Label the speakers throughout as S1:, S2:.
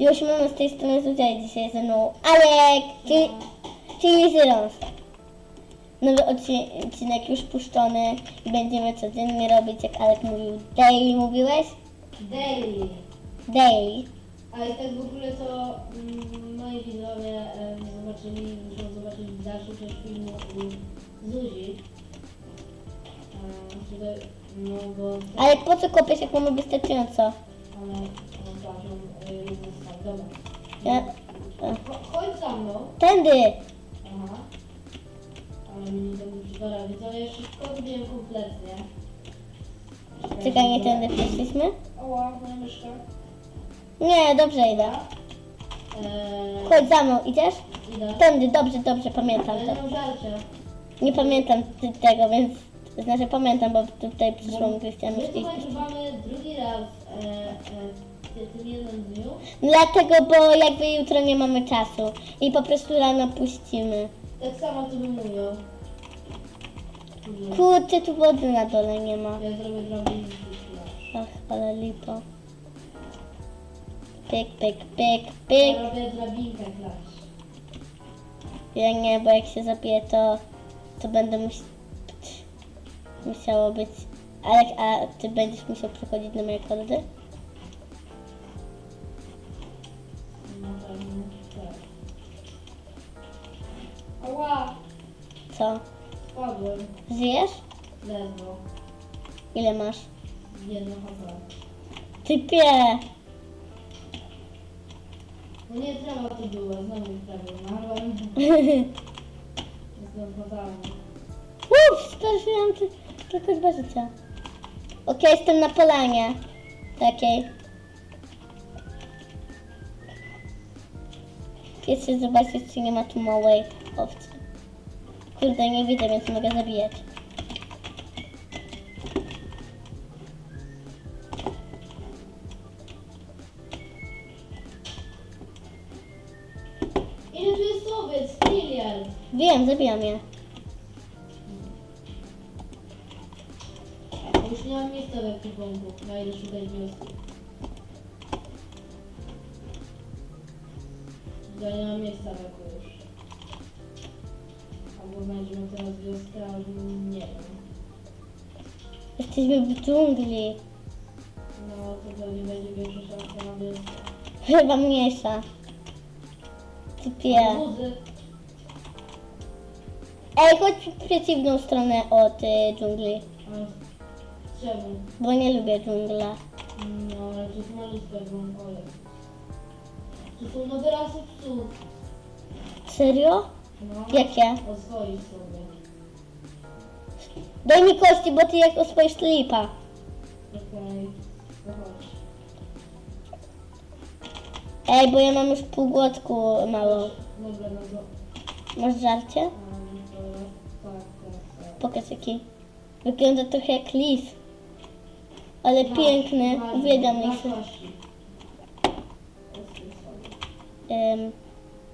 S1: Już mamy z tej strony Zuzia dzisiaj ze mną Alek, czyli, czyli Zyrons. Nowy odci- odcinek już puszczony i będziemy codziennie robić, jak Alek mówił. Daily mówiłeś?
S2: Daily.
S1: Daily.
S2: Ale tak w ogóle to mm, moi widzowie em, zobaczyli, muszą zobaczyć dalszą część filmu u Zuzi. Em, tutaj, no bo...
S1: Ale po co kopiesz, jak mamy wystarczająco?
S2: Ale Dobra.
S1: Ja,
S2: Cho- Chodź za mną.
S1: tędy!
S2: Aha. Ale mi nie będę przypadał. Widzowie, wszystko zrobiłem kompletnie.
S1: Czekaj, nie tędy przeszliśmy?
S2: Oła, moja myszka.
S1: Nie, dobrze idę.
S2: Eee,
S1: Chodź za mną, idziesz?
S2: idę.
S1: Tędy, dobrze, dobrze, pamiętam
S2: Ale
S1: to.
S2: nie mam żarcia.
S1: Nie pamiętam ty- tego, więc... Znaczy pamiętam, bo tutaj przyszło mi Krystian
S2: My
S1: Myszki.
S2: tu nagrywamy drugi raz e, e,
S1: Dlatego, bo jakby jutro nie mamy czasu i po prostu rano puścimy.
S2: Tak samo tu bym mówił.
S1: Kurczę, tu wody na dole nie ma.
S2: Ja zrobię drobny.
S1: Ach, ale lipo. Pyk, pyk, pyk, pyk.
S2: Ja robię drabinkę.
S1: Ja nie, bo jak się zabiję, to, to będę mus... musiało być... Alek, a ty będziesz musiał przychodzić na moje kordy?
S2: Ała!
S1: Co?
S2: Spadłem.
S1: Żyjesz?
S2: Ledwo.
S1: Ile masz?
S2: Jedno HP.
S1: Typie!
S2: No nie trzeba to było, znowu prawie umarłem. Jestem fatalny.
S1: Uff, sprawdziłam ty, tylko dwa życia. Okej, jestem na polanie. Takiej. Pierwszy zobaczyć, czy nie ma tu małej owcy. Kurde, nie widzę, więc mogę zabijać.
S2: Ile tu jest owiec? Miliard.
S1: Wiem, zabijam je.
S2: Już nie mam miejsca w ekwipunku, na ile szukać wioski. Ja nie mam miejsca w eku już. Albo znajdziemy teraz wioskę, nie wiem.
S1: Jesteśmy w dżungli.
S2: No to pewnie będzie większa szansa na wioskę.
S1: Chyba mniejsza. Typie.
S2: Buzy.
S1: Ej, chodź w przeciwną stronę od y, dżungli.
S2: Ale czemu?
S1: Bo nie lubię dżungla.
S2: No ale to jest malutko, bo ole. Tu są nowe rasy psów.
S1: Serio?
S2: No.
S1: Jakie?
S2: Oswoić sobie.
S1: Daj mi kości, bo ty jak oswoisz lipa.
S2: Okej. No chodź.
S1: Ej, bo ja mam już pół głodku mało.
S2: Dobra, no to...
S1: Masz żarcie?
S2: To tak, tak, tak.
S1: Pokaż jaki. Wygląda trochę jak lis. Ale
S2: Masz,
S1: piękny. Uwielbiam
S2: masz
S1: lisy.
S2: kości. Oswój sobie.
S1: Em,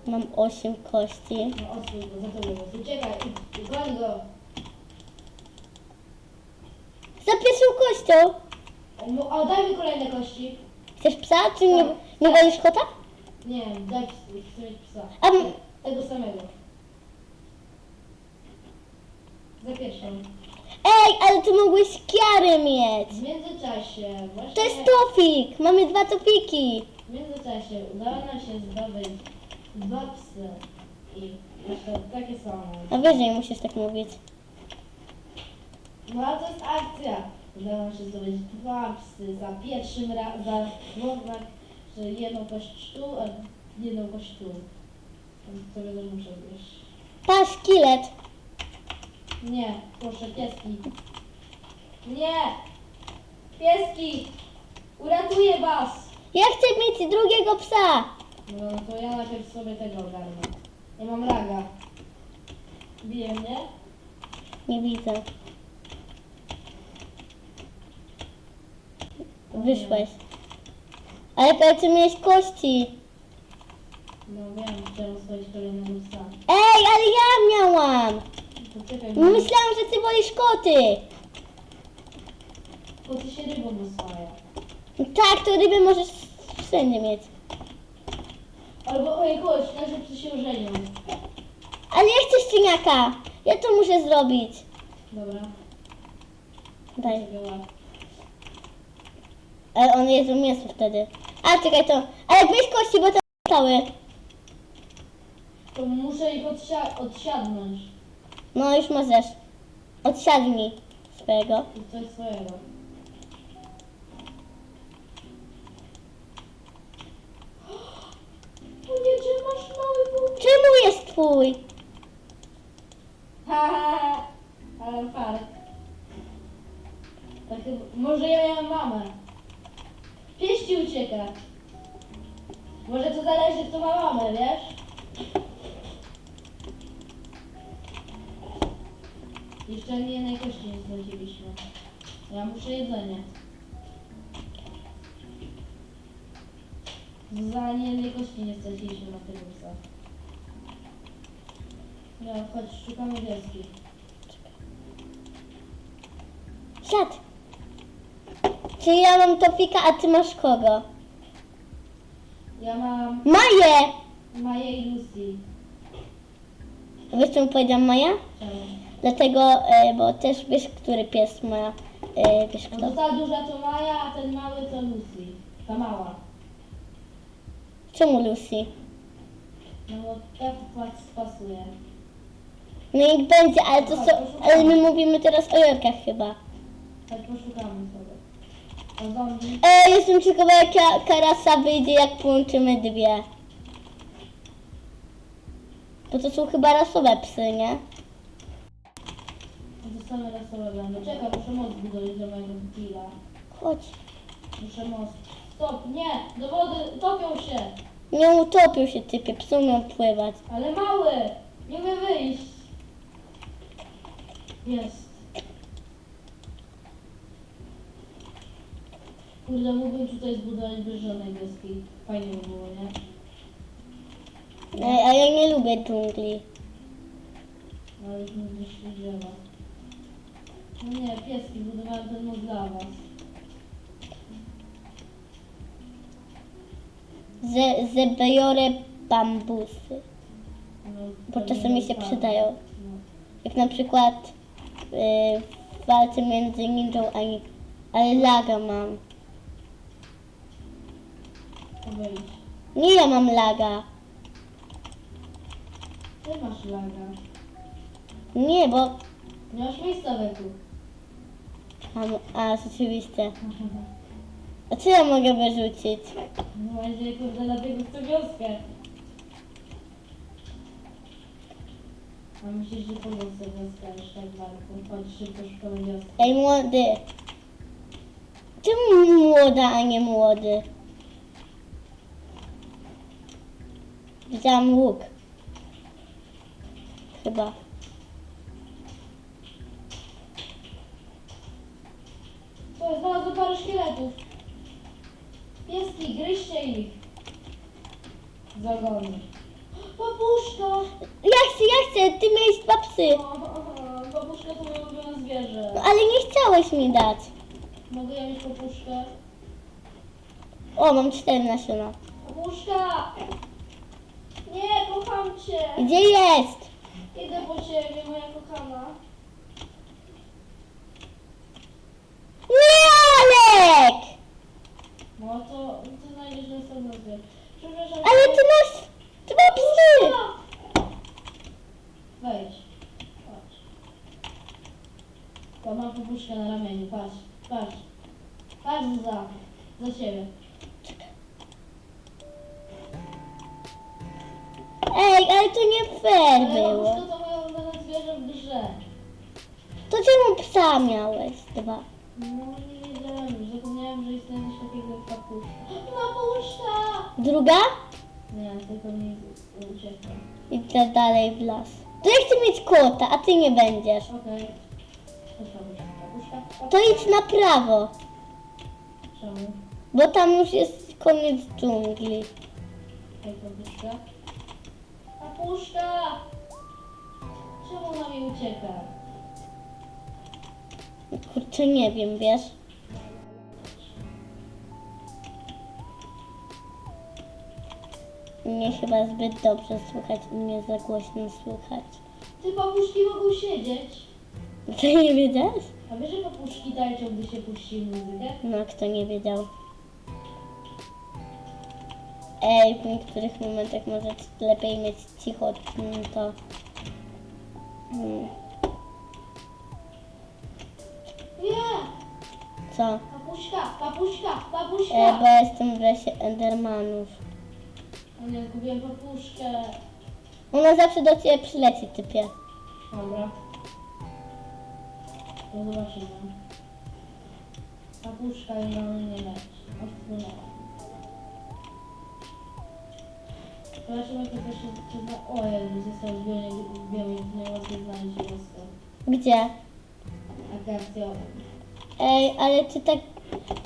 S1: mam osiem kości.
S2: No oswój go, za tobą jest. Uciekaj, i- i goń go.
S1: Za pierwszą kością!
S2: No, A daj mi kolejne kości.
S1: Chcesz psa, czy nie, nie wolisz kota?
S2: Nie, daj ps- chcę mieć psa.
S1: A m-
S2: Tego samego. Za pierwszą.
S1: Ej, ale ty mogłeś kiary mieć!
S2: W międzyczasie, właśnie...
S1: To jest tofik! Mamy dwa tofiki!
S2: W międzyczasie udało nam się zdobyć dwa psy. I jeszcze takie same.
S1: A wyżej musisz tak mówić.
S2: No a to jest akcja. Udało się zdobyć dwa psy za pierwszym razem, za że jedną kość tu, a jedną kość tu. Sobie też muszę wiesz.
S1: Pa, szkielet!
S2: Nie, proszę, pieski. Nie! Pieski! Uratuję was!
S1: Ja chcę mieć drugiego psa!
S2: No to ja najpierw sobie tego ogarnę. Ja mam raga. Bije mnie?
S1: Nie widzę. Wyszłeś. Ale ale ty miałeś kości.
S2: No wiem, chciałem swoich kolejnego psa.
S1: Ej, ale ja miałam!
S2: Poczekaj,
S1: Myślałam, że ty wolisz koty.
S2: bo ty się rybą rozswaja.
S1: Tak, to ryby możesz wszędzie mieć.
S2: Ej, chodź, psy się ożenią.
S1: Ale ja chcę szczeniaka. Ja to muszę zrobić.
S2: Dobra,
S1: Daj. Ale on jest miejscu wtedy. A, czekaj to. Ale weź kości, bo to stały.
S2: To muszę ich odsia- odsiadnąć.
S1: No już możesz. Odsiadnij swojego.
S2: I coś swojego. O nie, czy masz mały punkt?
S1: Twój?
S2: Ha, ha, ha. Ale fark. Tak, może ja miałem mamę. Pies ci ucieka. Może to zależy, kto ma mamę, wiesz? Jeszcze ani jednej kości nie znaleźliśmy. Ja muszę jedzenie. Za ani jednej kości nie straciliśmy na tych psach. No, chodź, szukamy wioski.
S1: Siad. Czyli ja mam Topika, a ty masz kogo?
S2: Ja mam
S1: Maję!
S2: Maję i Lucy.
S1: Wiesz czemu powiedziałam Maja?
S2: Czemu?
S1: Dlatego, e, bo też wiesz, który pies ma, e, wiesz
S2: No
S1: kto.
S2: to ta duża to Maja, a ten mały to Lucy. Ta mała.
S1: Czemu Lucy?
S2: No bo tak pas- pasuje.
S1: No niech będzie, ale to są, ale my mówimy teraz o Jorkach chyba.
S2: Tak poszukamy sobie. A zombie?
S1: E, jestem ciekawa jaka karasa wyjdzie jak połączymy dwie. Bo to są chyba rasowe psy, nie?
S2: To same rasowe będą. Czekaj, muszę most zbudować do mojego killa.
S1: Chodź.
S2: Muszę most. Stop, nie! Do wody, topią się!
S1: Nie utopił się typie, psy umieją pływać.
S2: Ale mały! Nie umiem wyjść! Jest. Kurde, mógłbym tutaj zbudować żadnej wioski. Fajnie by było, nie?
S1: E, a ja nie lubię dżungli.
S2: No ale już mi zniszczyli drzewa. No nie, pieski, budowałem most dla was.
S1: Ze, zebiorę bambusy,
S2: No,
S1: bo
S2: to
S1: czasami
S2: nie
S1: się przydają.
S2: No.
S1: Jak na przykład walce między ninją a ni- ale laga mam. Nie ja mam laga.
S2: Ty masz laga.
S1: Nie, bo
S2: Nie masz miejsca wetu.
S1: mam, a rzeczywiście. A co ja mogę wyrzucić?
S2: No właśnie, kurde, dlatego chcę wioskę. A myślisz, że po co wioska już tak bardzo? Chodź szybko.
S1: Ej młody. Czemu młoda, a nie młody? Widziałam łuk. Chyba.
S2: To znalazłem parę szkieletów. Pieski, gryźcie ich. Zagony. Papuszka!
S1: Ja chcę, ja chcę, ty miałeś dwa psy.
S2: Papuszka to moje ulubione zwierzę.
S1: No, ale nie chciałeś mi dać.
S2: Mogę ja mieć papuszkę?
S1: O, mam cztery nasiona.
S2: Papuszka! Nie, kocham cię!
S1: Gdzie jest?
S2: Idę po ciebie, moja kochana.
S1: Nie, Alek!
S2: No to ty znajdziesz następną zwierzę. Przepraszam.
S1: Ale ty masz dwa psy.
S2: Wejdź. Patrz. Papuszkę na ramieniu, patrz, patrz. Patrz za, za siebie.
S1: Ej, ale to nie fair
S2: Ale
S1: było.
S2: papuszka to moje ulubione zwierzę w grze.
S1: To czemu psa miałeś dwa?
S2: No nie wiedziałem, zapomniałem, że istnieje coś takiego jak papuszka. Papuszka!
S1: Druga?
S2: Nie, tylko mi uciekła.
S1: Idę dalej w las. To ja chcę mieć kota, a ty nie będziesz.
S2: Okej.
S1: To idź na prawo,
S2: Czemu?
S1: bo tam już jest koniec dżungli.
S2: Papuszka. Papuszka! Czemu ona mi ucieka?
S1: Kurczę, nie wiem, wiesz? mnie chyba zbyt dobrze słychać i mnie za głośno słychać.
S2: Ty papuszki mogą siedzieć.
S1: Ty nie wiedziałeś?
S2: A wiesz, że papuszki tańczą, gdy się puści muzykę?
S1: No, kto nie wiedział. Ej, w niektórych momentach może lepiej mieć cicho to. Mm,
S2: Nie!
S1: Co?
S2: Papuszka, papuszka, papuszka!
S1: E, bo jestem w lesie Endermanów.
S2: O nie, kupiłem papuszkę.
S1: Ona zawsze do ciebie przyleci, typie.
S2: Dobra. To zobaczymy. Papuszka i na mnie leci. Odpłynęła. Zobaczymy, jak to się przyzna... O, jakby został zbiornik białej, nie łatwiej znaleźć wioskę.
S1: Gdzie?
S2: Akacjowy.
S1: Ej, ale ty tak...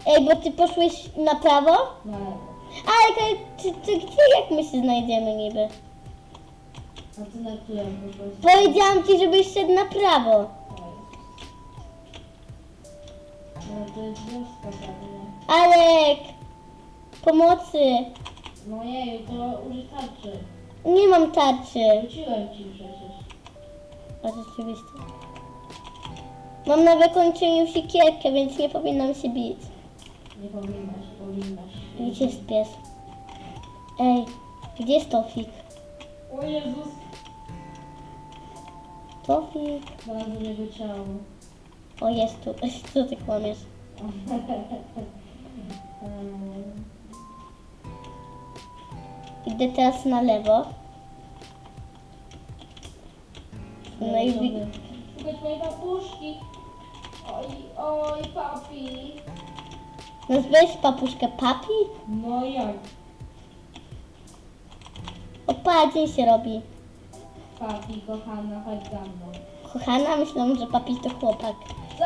S1: Ej, bo ty poszłeś na prawo?
S2: Na lewo.
S1: Ale ty, ty gdzie, jak my się znajdziemy niby?
S2: A ty na którym poszłeś?
S1: Powiedziałam ci, żebyś szedł na prawo.
S2: No to jest wioska.
S1: Alek! Pomocy!
S2: No jeju, to użyj tarczy.
S1: Nie mam tarczy.
S2: Rzuciłem ci przecież.
S1: A rzeczywiście. Mam na wykończeniu siekierkę, więc nie powinnam się bić.
S2: Nie powinnaś, powinnaś.
S1: Gdzie jest pies? Ej, gdzie jest Tofik?
S2: O Jezus!
S1: Tofik?
S2: Znalazłem jego ciało.
S1: O, jest tu. Co ty kłamiesz? Idę teraz na lewo. No i wi-
S2: Szukać mojej papuszki. Oj, oj, papi.
S1: nazwałeś papuszkę papi?
S2: No jak?
S1: Opa, dzień się robi.
S2: Papi, kochana, chodź za mną.
S1: Kochana, myślałam, że papi to chłopak.
S2: Co?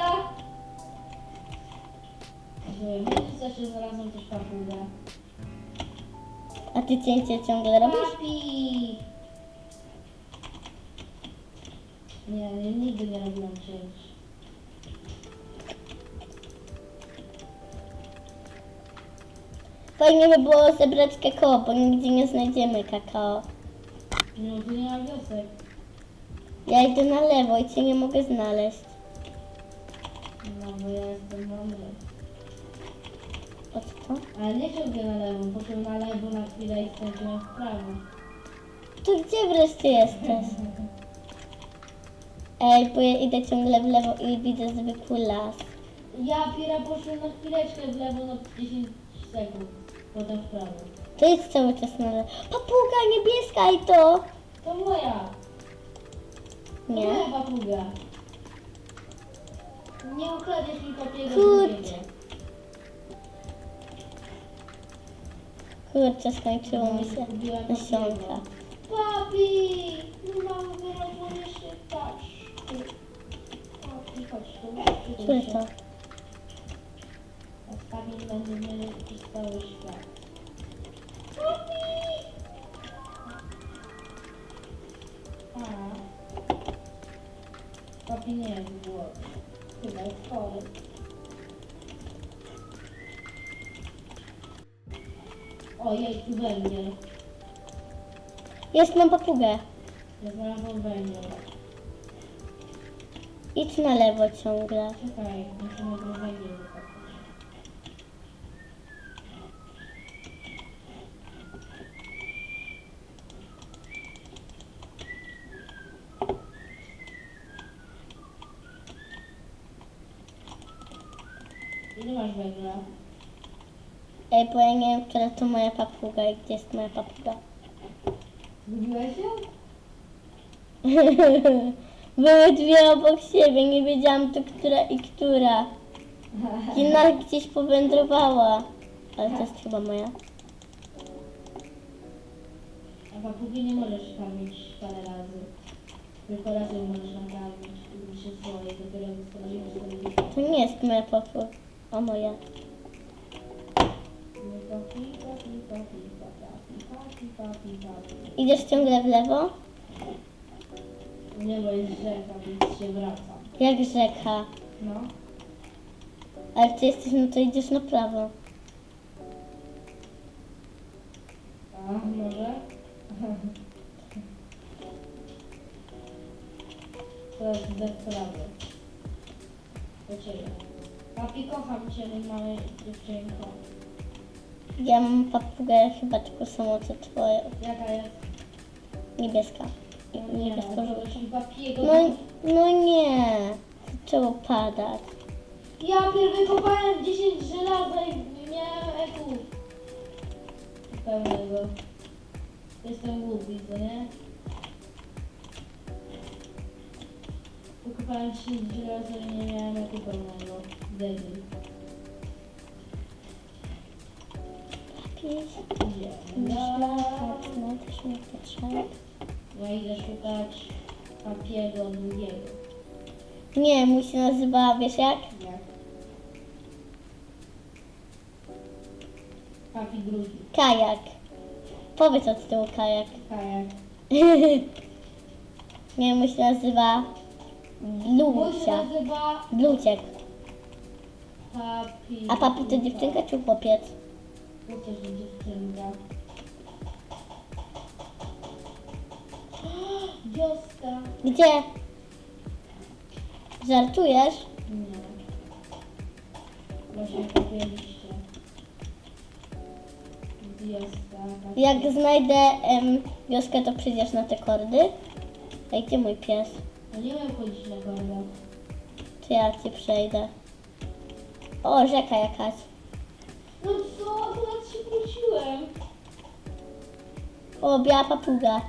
S2: Co się znalazłem też papugę.
S1: A ty cięcie ciągle robisz?
S2: Papi! Nie, nie, nigdy nie robiłam cięć.
S1: Fajnie by było zebrać kakao, bo nigdzie nie znajdziemy kakao.
S2: No, tu nie ma wiosek.
S1: Ja idę na lewo i cię nie mogę znaleźć.
S2: No, bo ja jestem mądry.
S1: Co?
S2: Ale nie ciągle na lewo, poszedłem na lewo na chwilę i skręciłem w prawo.
S1: To gdzie wreszcie jesteś? Ej, bo ja idę ciągle w lewo i widzę zwykły las.
S2: Ja piera poszłem na chwileczkę w lewo na 10 sekund, potem w prawo.
S1: To jest cały czas na lewo. Papuga niebieska i to!
S2: To moja! To
S1: Nie?
S2: moja papuga. Nie ukradniesz mi papieru
S1: Kurczę.
S2: drugiego.
S1: Kurczę, skończyło mi się nasionka.
S2: Papi! Nie mam wyrobu jeszcze patrz. Papi, chodź tu.
S1: Który to?
S2: Ostatni będzie mieli cały świat. Papi! A. Papi nie jest głodny. Chyba jest chory. Ojej, tu węgiel.
S1: Jest, mam papugę.
S2: Ja znalazłam węgiel.
S1: Idź na lewo ciągle.
S2: Czekaj, musimy ten węgiel. Ile masz węgla?
S1: Ej, bo ja nie wiem, która to moja papuga i gdzie jest moja papuga.
S2: Zgubiłeś ją?
S1: Były dwie obok siebie, nie wiedziałam to która i która. Jedna gdzieś powędrowała. Ale to jest chyba moja.
S2: A papugi nie możesz karmić parę razy. Tylko raz ją możesz nakarmić, gdy się swoje, dopiero że
S1: To nie jest moja papuga. O moja. Idziesz ciągle w lewo?
S2: Nie, bo jest rzeka, więc się wracam.
S1: Jak rzeka.
S2: No.
S1: Ale ty jesteś, no to idziesz na prawo.
S2: A, może? Teraz zdecydowany. Do ciebie. Papi, kocham cię, mały dziewczynko.
S1: Ja mam papugę chyba tylko samo co twoje.
S2: Jaka jest?
S1: Niebieska.
S2: No nie, no,
S1: Niebiesko-żółta.
S2: papiego.
S1: No, no nie. Zaczęło padać.
S2: Ja wykopałem 10 żelaza i nie miałem eku. Pełnego. Jestem głupi, co nie? Wykopałem 10 żelaza i nie miałem eku pełnego. Debil.
S1: Mi potrzeb.
S2: Ja idę szukać papiego drugiego.
S1: Nie, mój się nazywa, wiesz jak?
S2: Jak? Papi drugi.
S1: Kajak. Powiedz od tyłu kajak.
S2: Kajak.
S1: Nie, mój się nazywa Blucia. Bluciek.
S2: Papi.
S1: A papi to dziewczynka czy chłopiec?
S2: To też dziewczynka. Wioska.
S1: Gdzie? Żartujesz?
S2: Nie. Właśnie kupiliście. Wioska. papi.
S1: Jak znajdę em, wioskę, to przyjdziesz na te kordy. Ej, gdzie mój pies?
S2: No nie wiem chodzić na gorda.
S1: To ja ci przejdę. O, rzeka jakaś.
S2: No co? Się wróciłem.
S1: O, biała papuga.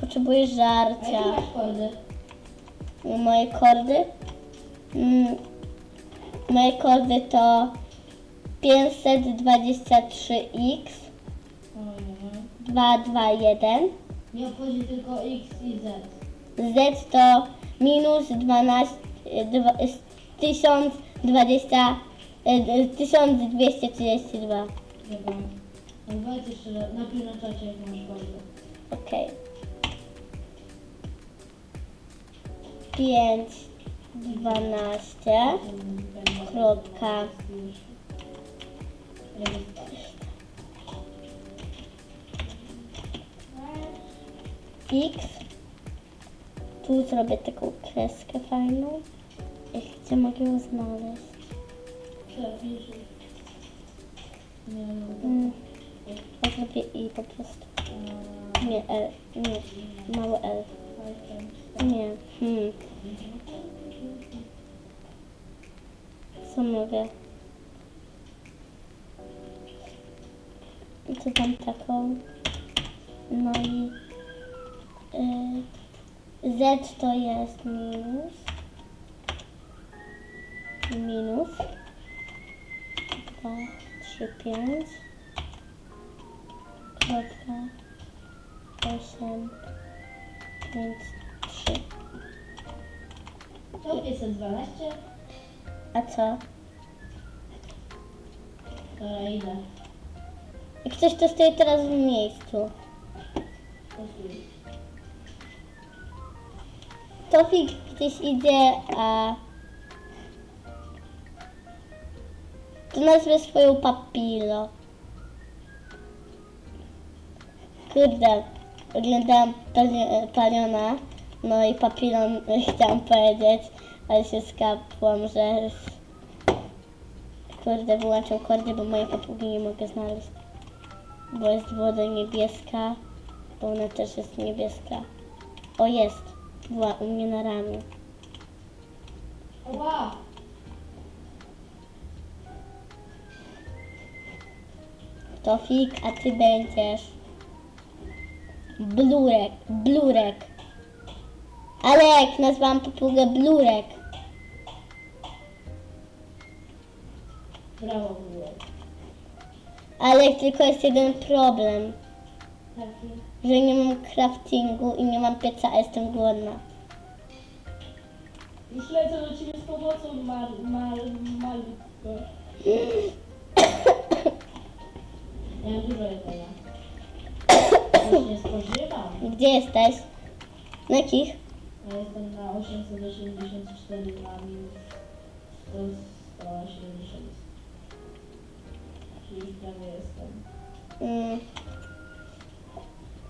S1: Potrzebujesz
S2: A
S1: żarcia.
S2: masz kordy?
S1: No, moje kordy? Mm, Moje kordy to 523x,
S2: Mhm.
S1: 221,
S2: Nie obchodzi tylko X i Z.
S1: z to minus 12, dwa- 1000 20, e, 1232.
S2: Dobra. Powiedz jeszcze raz, napisz na czacie, jak masz bardzo.
S1: Okej. 5, 12, kropka. X. Tu zrobię taką kreskę fajną. Gdzie mogę ją znaleźć? Mm. Ja zrobię i po prostu. Nie, L. Nie, małe L. Nie. Hmm. Co mówię? Co tam taką? No i y, Z to jest minus. Minus. 2, 3, 5. Kropka. 8, 5, 3.
S2: To 512?
S1: A co?
S2: Dobra, idę.
S1: Jak ktoś to stoi teraz w miejscu. Tofik gdzieś idzie, a nazwę swoją papilo. Kurde, oglądałam pali- paliona, no i papilon chciałam powiedzieć, ale się skapłam, że kurde, wyłączam kordy, bo mojej papugi nie mogę znaleźć. Bo jest woda niebieska, bo ona też jest niebieska. O, jest. Była u mnie na ramię.
S2: Ła!
S1: Tofik, a ty będziesz. Blurek, blurek. Alek, nazwałam papugę blurek.
S2: Brawo było.
S1: Alek, tylko jest jeden problem,
S2: Taki.
S1: że nie mam craftingu i nie mam pieca, a jestem głodna.
S2: Już lecę do ciebie z pomocą, Mar... Mar... Malutko. Ja dużo jedzenia. Już nie spożywam.
S1: Gdzie jesteś? Na jakich?
S2: Ja jestem na 884 na minus 170. Już prawie jestem.
S1: Mm.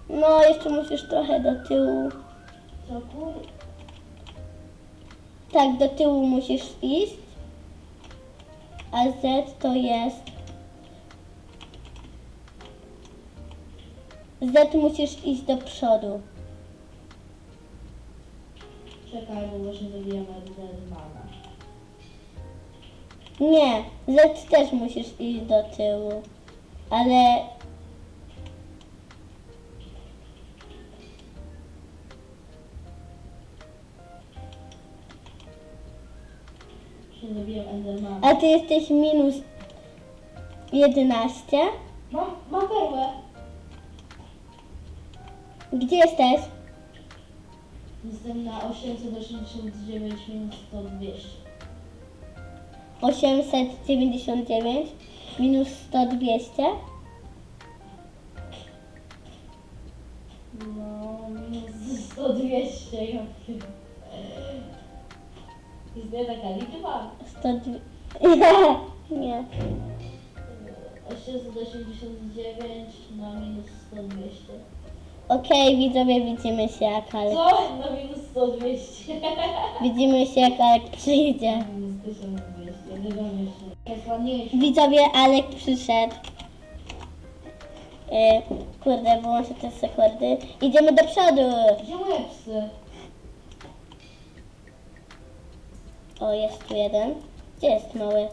S1: No, jeszcze musisz trochę do tyłu.
S2: Co kur...
S1: Tak, do tyłu musisz iść. A Z to jest. Z musisz iść do przodu.
S2: Czekaj, bo właśnie zabijamy Endermana.
S1: Nie, Z też musisz iść do tyłu. Ale
S2: zabiję Endermana.
S1: a ty jesteś minus 11.
S2: Mam, mam perłę.
S1: Gdzie jesteś?
S2: Jestem na 889 minus 100 200.
S1: 899 minus 100 200.
S2: No, minus 100 200. ja nie taka liczba.
S1: 100 Nie.
S2: 889 na minus 100 200.
S1: Okej, widzowie, widzimy się jak Alek.
S2: Co? Na minus 100 200.
S1: Widzimy się jak Alek przyjdzie.
S2: Minus 1200. Nie wiem jeszcze. Jest ładniejszy.
S1: Widzowie, Alek przyszedł. Yy, kurde, wyłączę te sekundy. Idziemy do przodu.
S2: Gdzie moje psy?
S1: O, jest tu jeden. Gdzie jest mały?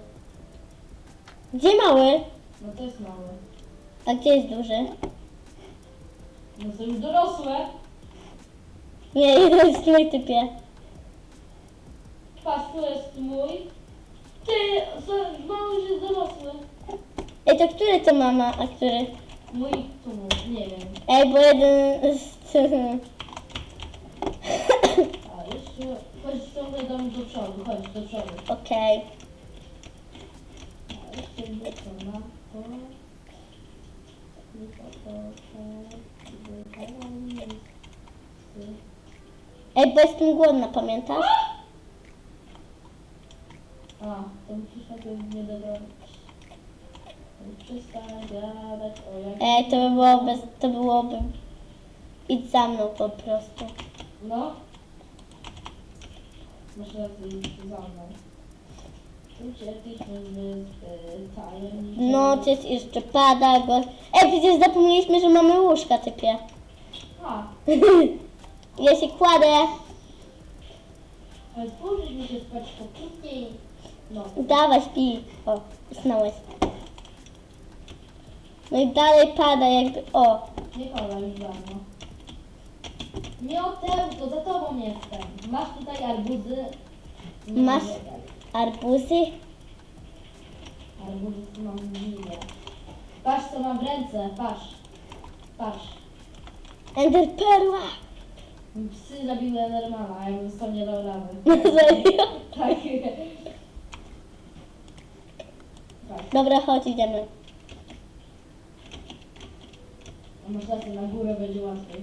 S1: Gdzie mały?
S2: No to jest mały.
S1: A gdzie jest duży?
S2: No to już dorosłe.
S1: Nie, jeden jest mój typie.
S2: Patrz, tu jest mój. Ty, co- mały już jest dorosły.
S1: Ej, to który to mama, a który?
S2: Mój tu mój, nie wiem.
S1: Ej, bo jeden z...
S2: A jeszcze, chodź ciągle dam do przodu, chodź do przodu.
S1: Okej.
S2: A jeszcze wrócę na to. Tylko to, to, to,
S1: Ej, bo jestem głodna, pamiętasz?
S2: A, to musisz najpierw mnie dodać. Przestań gadać o jak...
S1: Ej, to by byłoby... To byłoby... Idź za mną po prostu.
S2: No. Rację, już za mną.
S1: No, coś jeszcze pada, go... Ej, przecież zapomnieliśmy, że mamy łóżka, typie.
S2: A,
S1: Ja się kładę.
S2: ale spójrz mi się spać po krótkiej no.
S1: Dawaj, śpi. O, usnąłeś. No i dalej pada jakby... O,
S2: Nie kola już dawno. Nie o tylko za tobą jestem. Masz tutaj arbuzy. Nie
S1: Masz?
S2: biegaj.
S1: Arbuzy.
S2: Arbuzy tu mam milię. Patrz co mam w ręce, patrz. Patrz.
S1: Enderperła.
S2: Psy zabiły Endermana, a ja bym sam nie dał rady.
S1: No serio?
S2: Tak. Tak.
S1: Dobra, chodź, idziemy.
S2: A masz rację, na górę będzie łatwiej.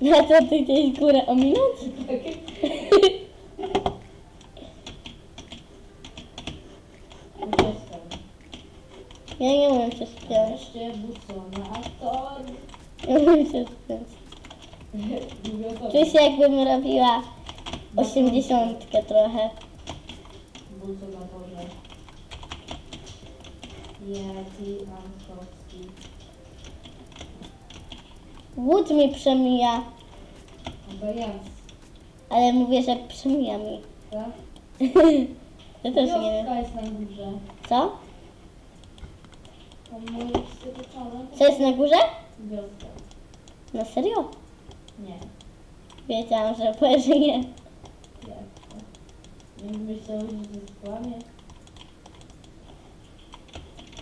S1: Na co ty chciałeś górę ominąć?
S2: Tak. Już jestem.
S1: Ja nie umiem się
S2: aktor.
S1: Nie umiem się
S2: tobie.
S1: Czuję się jakbym robiła osiemdziesiątkę trochę.
S2: Buco na torze. Yeti Mankowski.
S1: Łódź mi przemija,
S2: to jest,
S1: ale mówię, że przemija mi.
S2: tak?
S1: To też nie wiem.
S2: Wioska jest na górze.
S1: Co?
S2: To moje psy wieczorem.
S1: Co jest na górze?
S2: Wioska.
S1: Na serio?
S2: Nie.
S1: Wiedziałam, że nie.
S2: Jak to? Nie myślał, że to jest kłamie.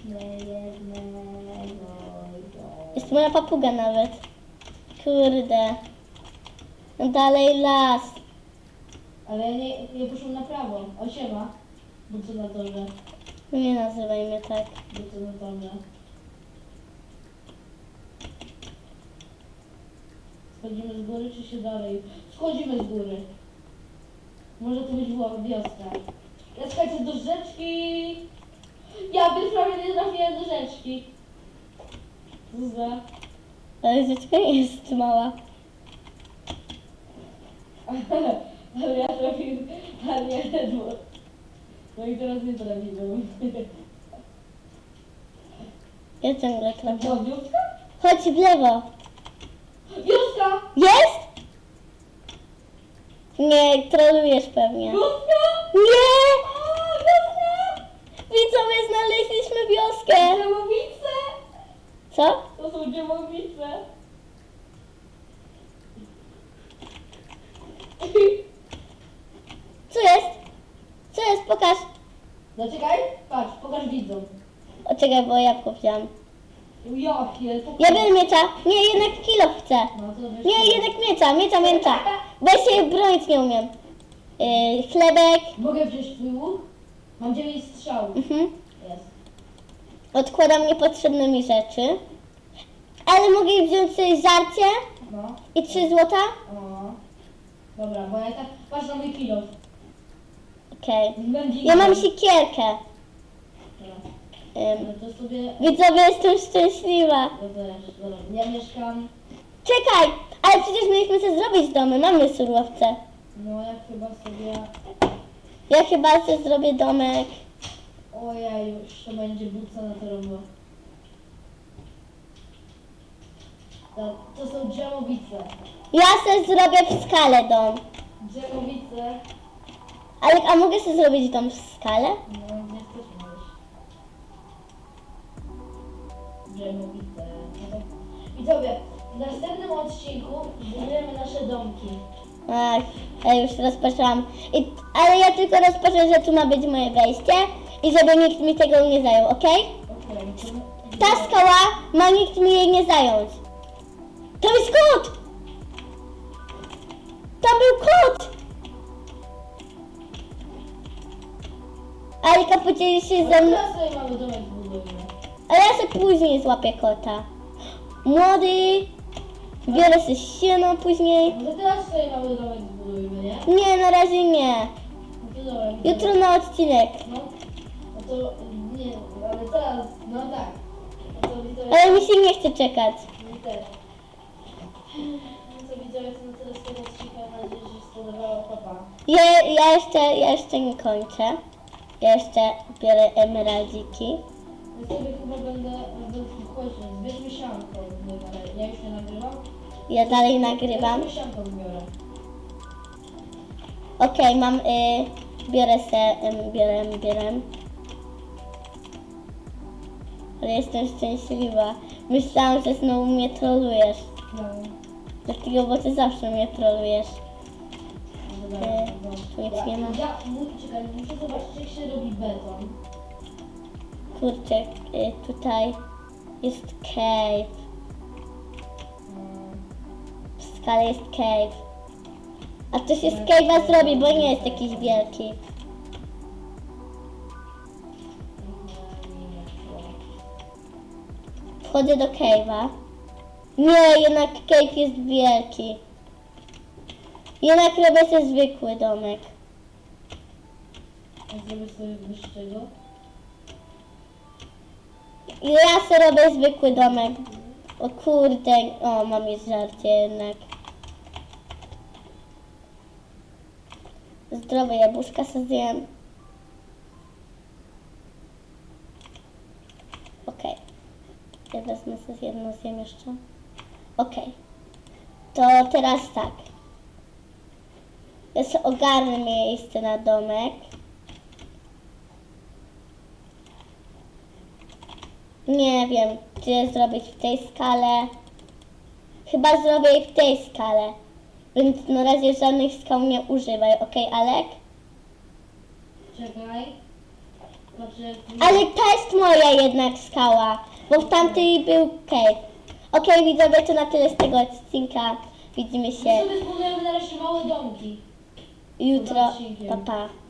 S2: Nie jednego.
S1: Jest moja papuga nawet. Kurde. No dalej las.
S2: Ale ja nie, nie poszłam na prawo. O siema. Buco na torze.
S1: Nie nazywaj mnie tak.
S2: Buco na torze. Schodzimy z góry, czy się dalej? Schodzimy z góry. Może to być wo- wioska. Ja skaczę do rzeczki. Ja pierw prawie nie trafiłem do rzeczki. Zuza.
S1: Ale rzeczka nie jest mała.
S2: Ale ja trafiłem, ale nie ledwo. No i teraz nie trafiłem.
S1: Ja ciągle.
S2: To wioska?
S1: Chodź w lewo.
S2: Wioska!
S1: Jest? Nie, trolujesz pewnie.
S2: Wioska!
S1: Nie!
S2: Wioska!
S1: Widzowie, znaleźliśmy wioskę.
S2: Dziełowice!
S1: Co?
S2: To są dziełowice.
S1: Co jest? Co jest? Pokaż.
S2: Zaczekaj, patrz, pokaż widzom.
S1: O, czekaj, bo jabłko wziąłem.
S2: Jakie?
S1: Ja biorę miecza. Nie, jednak kilo chcę.
S2: No to wiesz,
S1: Nie, jednak miecza, miecza, miecza. Bo ja się bronić nie umiem. Yy, chlebek.
S2: Mogę wziąć twój łuk? Mam 9 strzałów.
S1: Mhm.
S2: Jest.
S1: Odkładam niepotrzebne mi rzeczy. Ale mogę wziąć sobie żarcie
S2: No.
S1: i 3 złota?
S2: O. Dobra, bo ja tak... Patrz na mój kilo.
S1: Okej. Ja mam. Ym,
S2: No to sobie...
S1: widzowie, jestem szczęśliwa.
S2: To też, dobra. Ja mieszkam...
S1: Czekaj, ale przecież mieliśmy sobie zrobić domy. Mamy surowce.
S2: No ja chyba sobie...
S1: Ja chyba sobie zrobię domek.
S2: Ojej, już to będzie buca na trąbę. To, to są drzewowice.
S1: Ja sobie zrobię w skale dom.
S2: Drzewowice.
S1: Ale, a mogę sobie zrobić dom w skale?
S2: No nie. Drzewowice. No to... Widzowie, w następnym odcinku budujemy nasze domki.
S1: Ach, ja już rozpoczęłam. I, ale ja tylko rozpoczę, że tu ma być moje wejście i żeby nikt mi tego nie zajął, ok?
S2: Okej,
S1: Ta skała ma nikt mi jej nie zająć. Tam jest kot! Tam był kot! Alika podzieli się ze mną,
S2: teraz mamy domek
S1: ale ja sobie później złapię kota. Młody, biorę sobie siano później.
S2: Może teraz sobie mamy domek zbudujemy, nie?
S1: Nie, na razie nie.
S2: No to dobra. widzowie.
S1: Jutro na odcinek.
S2: No, no to nie, ale teraz, no tak. No to widzowie,
S1: Ale mi się nie chce czekać.
S2: mi też. No to widzowie, to na tyle z tego odcinka. Mam nadzieję, że się spodobało. Papa.
S1: Ja, ja, jeszcze, ja jeszcze nie kończę. Ja jeszcze biorę emeraldziki.
S2: Ja sobie chyba będę, chodź, zbierzmy sianko. Ja już nie nagrywam.
S1: Ja dalej nagrywam.
S2: Ja sianko biorę.
S1: Okej, mam, y, biorę se, ym, biorę, biorę. Ale jestem szczęśliwa. Myślałam, że znowu mnie trolujesz.
S2: No.
S1: Dlatego, bo ty zawsze mnie trolujesz. Nic nie ma. Kurczę, y, tutaj jest cave. W skale jest cave. A ktoś się z cave'a zrobi, bo nie jest jakiś wielki. Wchodzę do cave'a. Nie, jednak cave jest wielki. Jednak robię sobie zwykły domek.
S2: A Zrobię sobie wyższego.
S1: I ja sobie robię zwykły domek. O kurde, o mam już żarcie jednak. Zdrowe jabłuszka sobie zjem. Okej. Ja wezmę sobie jedno zjem jeszcze. Okej. To teraz tak. Ja sobie ogarnę miejsce na domek. Nie wiem, czy zrobić w tej skale. Chyba zrobię je w tej skale. Więc na razie żadnych skał nie używaj, ok, Alek?
S2: Czekaj.
S1: Ale ta jest moja jednak skała, bo w tamtej był cave. Ok, widzowie, to na tyle z tego odcinka. Widzimy
S2: My
S1: się
S2: sobie zbudujemy na razie małe domki.
S1: Jutro.
S2: odcinkiem.
S1: Pa, pa.